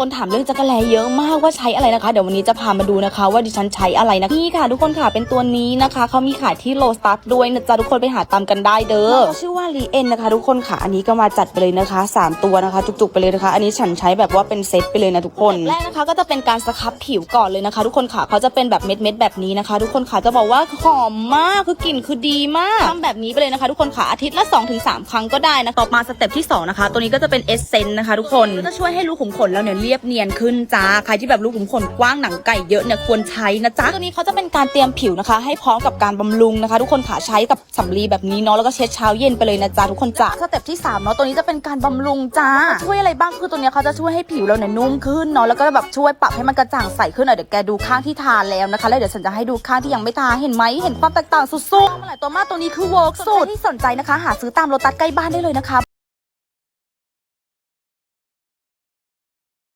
คนถามเรื่องจักรแลเยอะมากว่าใช้อะไรนะคะ เดี๋ยววันนี้จะพามาดูนะคะ ว่าดิฉันใช้อะไรนะนี่ค่ะ ทุกคนค่ะเป็นตัวนี้นะคะเขามีขายที่โลสตัสด้วยนะจ๊ะทุกคนไปหาตามกันได้เด้อชื่อว่ารีเอ็นนะคะ ทุกคนค่ะอันนี้ก็มาจัดไปเลยนะคะสามตัวนะคะ จุกๆไปเลยนะคะ อันนี้ฉันใช้แบบว่าเป็นเซตไปเลยนะทุกคนแรกนะคะก็จะเป็นการสครับผิวก่อนเลยนะคะ ทุกคนค่ะเขาจะเป็นแบบเม็ดๆแบบนี้นะคะ ทุกคนค่ะจะบอกว่าหอมมากคือกลิ่นคือดีมากทำแบบนี้ไปเลยนะคะ ทุกคนค่ะอาทิตย์ละ 2-3 ครั้งก็ได้นะต่อมาสเต็ปที่2นะคะตัวนี้ก็จะเป็นเอสเซนต์นะคะ ทุกคนก็จะช่วยให้รูขุมขนเราเนี่ยเรียบเนียนขึ้นจ้า ใครที่แบบรูขุมขนกว้างหนังไก่เยอะเนี่ยควรใช้นะจ๊ะตัวนี้เขาจะเป็นการเตรียมผิวนะคะ ให้พร้อมกับการบำรุงนะคะ ทุกคนค่ะใช้กับสำลีแบบนี้เนาะแล้วก็เช็ดเช้าเย็นไปเลยนะจ๊ะทุกคนจ้ะสเต็ปที่3เนาะตัวนี้จะเป็นการบำรุงจ้าช่วยอะไรบ้างคือตัวเนี้ยเขาจะช่วยให้ผิวเราเนี่ยนุ่มขึ้นเนาะแล้วก็แบบช่วยปรับให้มันกระจ่างใสขึ้นหน่อยเดี๋ยวแกดูข้างที่ทาแล้วนะคะแล้วเดี๋ยวฉันจะให้ดูข้างที่ยังไม่ทาเห็นไหมเห็นความแตกต่างสุดๆมาหลายตัวมากตัวนี้คือเวิร์กสุดที่สนใจนะคะ หาซื้อตามโลตัสใกล้บ้านได้เลยนะคะ